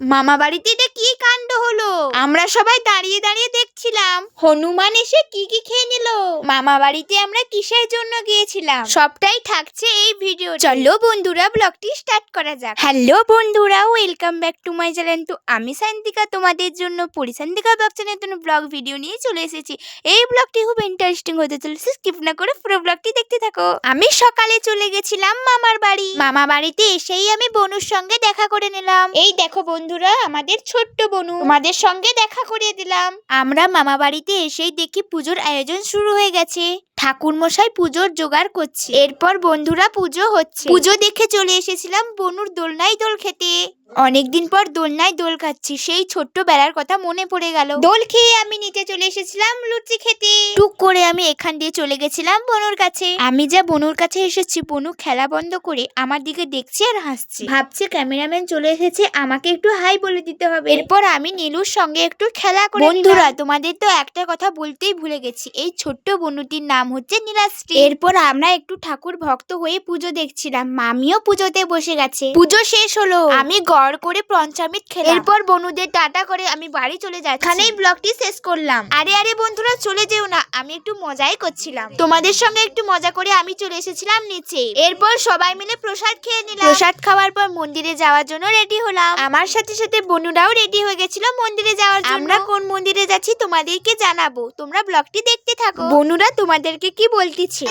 মামা বাড়িতে কি কাণ্ড হলো? আমরা সবাই দাঁড়িয়ে দাঁড়িয়ে দেখছিলাম। হনুমান এসে কি কি খেয়ে নিল? মামা বাড়িতে আমরা কিসের জন্য গিয়েছিলাম? সবটাই থাকছে এই ভিডিও চলো বন্ধুরা, ব্লগটি স্টার্ট করা যাক। হ্যালো বন্ধুরা welcome back to my channel তো আমি সান্তিকা, তোমাদের জন্য পরিসান্তিকা ব্লগ চ্যানেলের জন্য ব্লগ ভিডিও নিয়ে চলে এসেছি। এই ব্লগটি খুব ইন্টারেস্টিং হতে চলেছে স্কিপ না করে পুরো ব্লগটি দেখতে থাকো। আমি সকালে চলে গেছিলাম মামার বাড়ি। মামা বাড়িতে এসেই আমি বনুর সঙ্গে দেখা করে নিলাম। এই দেখো বন্ধুরা, আমাদের ছোট্ট বনু। তোমাদের সঙ্গে দেখা করিয়ে দিলাম। আমরা মামা বাড়িতে এসেই দেখি পুজোর আয়োজন শুরু হয়ে গেছে। ঠাকুর মশাই পুজোর জোগাড় করছে। এরপর বন্ধুরা পুজো হচ্ছে। পুজো দেখে চলে এসেছিলাম বনুর দোলনায় দোল খেতে। অনেকদিন পর দোলনায় দোল খাচ্ছি সেই ছোট্ট বেলার কথা মনে পড়ে গেল। দোল খেয়ে আমি নিচে চলে এসেছিলাম লুচি খেতে। টুক করে আমি এখান দিয়ে চলে গেছিলাম বনুর কাছে। আমি যা বনুর কাছে এসেছি বনু খেলা বন্ধ করে আমার দিকে দেখছে আর হাসছে। ভাবছে ক্যামেরাম্যান চলে এসেছে আমাকে একটু হাই বলে দিতে হবে। এরপর আমি নীলুর সঙ্গে একটু খেলা করে বন্ধুরা তোমাদের তো একটা কথা বলতেই ভুলে গেছি এই ছোট্ট বনুটির নাম হচ্ছে নীলাশ্রী। এরপর আমরা একটু ঠাকুর ভক্ত হয়ে পুজো দেখছিলাম। মামিও পুজোতে বসে গেছে। পুজো শেষ হলো। আমি গড় করে পঞ্চামৃত খেলাম। এরপর বনুদের টাটা করে আমি বাড়ি চলে যাচ্ছি। এখানেই ব্লগটি শেষ করলাম। আরে আরে বন্ধুরা চলে যেও না। আমি একটু মজাই করছিলাম। তোমাদের সঙ্গে একটু মজা করে আমি চলে এসেছিলাম নিচে। এরপর সবাই মিলে প্রসাদ খেয়ে নিলাম। প্রসাদ খাওয়ার পর মন্দিরে যাওয়ার জন্য রেডি হলাম। আমার সাথে সাথে বনুরাও রেডি হয়ে গেছিল মন্দিরে যাওয়ার জন্য। আমরা কোন মন্দিরে যাচ্ছি তোমাদেরকে জানাব। তোমরা ব্লগটি দেখতে থাকো। বনুরা তোমাদেরকে কি বলতেছে?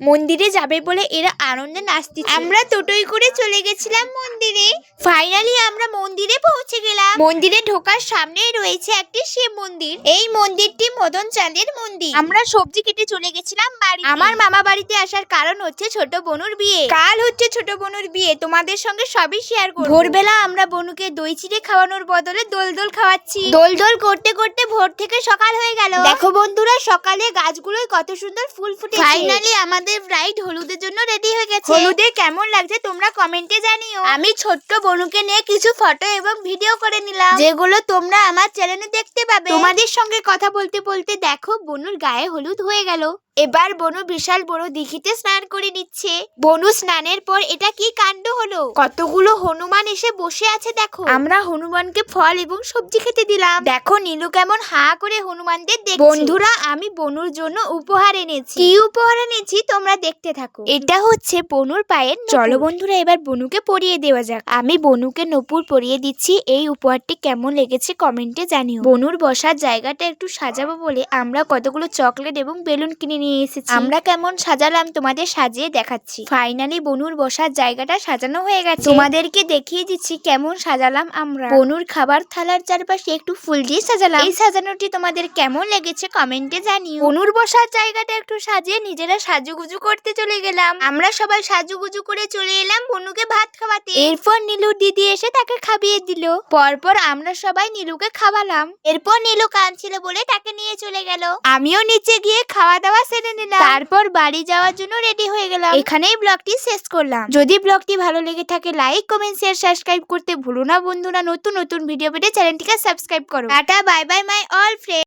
মন্দিরে যাবে বলে এরা আনন্দে নাচতে আমরা টোটোই করে চলে গেছিলাম মন্দিরে। ফাইনালি আমরা মন্দিরে পৌঁছে মন্দিরে ঢোকার সামনেই রয়েছে একটি শিব মন্দির। এই মন্দিরটি মদন চাঁদের মন্দির। আমরা সবজি কেটে চলে গেছিলাম বাড়ি। আমার মামা বাড়িতে আসার কারণ হচ্ছে ছোট বনুর বিয়ে। কাল হচ্ছে ছোট বনুর বিয়ে। তোমাদের সঙ্গে সবই শেয়ার করব। ভোরবেলা আমরা বনুকে দই চিড়ে খাওয়ানোর বদলে দোল দোল খাওয়াচ্ছি। দোল দোল করতে করতে ভোর থেকে সকাল হয়ে গেল। দেখো বন্ধুরা, সকালে গাছগুলোয় কত সুন্দর ফুল ফুটে ফাইনালি আমাদের রাইড হলুদের জন্য রেডি হয়ে গেছে। হলুদে কেমন লাগছে তোমরা কমেন্টে জানিও। আমি ছোট্ট বনুকে নিয়ে কিছু ফটো এবং ভিডিও করে নিলাম। যেগুলো তোমরা আমার চ্যানেলে দেখতে পাবে। তোমাদের সঙ্গে কথা বলতে বলতে দেখো বনুর গায়ে হলুদ হয়ে গেল। এবার বনু বিশাল বড় দিঘিতে স্নান করে নিচ্ছে। বনু স্নানের পর এটা কি কাণ্ড হলো? কতগুলো হনুমান এসে বসে আছে দেখো। আমরা হনুমানকে ফল এবং সবজি খেতে দিলাম। দেখো নীলু কেমন হা করে হনুমানদের দেখছে। বন্ধুরা আমি বনুর জন্য উপহার এনেছি। কি উপহার এনেছি তোমরা দেখতে থাকো। এটা হচ্ছে বনুর পায়ের চলো বন্ধুরা এবার বনুকে পরিয়ে দেওয়া যাক। আমি বনুকে নপুর পরিয়ে দিচ্ছি। এই উপহারটি কেমন লেগেছে কমেন্টে জানিও। বনুর বসার জায়গাটা একটু সাজাবো বলে আমরা কতগুলো চকলেট এবং বেলুন কিনে নিয়ে এসেছি। আমরা কেমন সাজালাম তোমাদের সাজিয়ে দেখাচ্ছি। ফাইনালি বনুর বসার জায়গাটা সাজানো হয়ে গেছে। তোমাদেরকে দেখিয়ে দিচ্ছি কেমন সাজালাম আমরা। বনুর খাবার থালার চারপাশে একটু ফুল দিয়ে সাজালাম। এই সাজানোটি তোমাদের কেমন লেগেছে কমেন্টে জানিও। বনুর বসার জায়গাটা একটু সাজিয়ে নিজেরা সাজুগুজু করতে চলে গেলাম। আমরা সবাই সাজুগুজু করে চলে এলাম বনুকে ভাত খাওয়াতে। এরপর নীলুর দিদি এসে তাকে খাবিয়ে দিল। পরপর আমরা সবাই নীলুকে খাওয়ালাম। এরপর নীলু কাঁদছিল বলে তাকে নিয়ে চলে গেল। আমিও নিচে গিয়ে খাওয়া দাওয়া সেরে নিলাম। তারপর বাড়ি যাওয়ার জন্য রেডি হয়ে গেলাম। এখানেই ব্লগটি শেষ করলাম। যদি ব্লগটি ভালো লেগে থাকে লাইক কমেন্ট শেয়ার সাবস্ক্রাইব করতে ভুলো না বন্ধুরা। নতুন নতুন ভিডিও পেতে চ্যানেলটিকে সাবস্ক্রাইব করো। Tata bye bye my all friend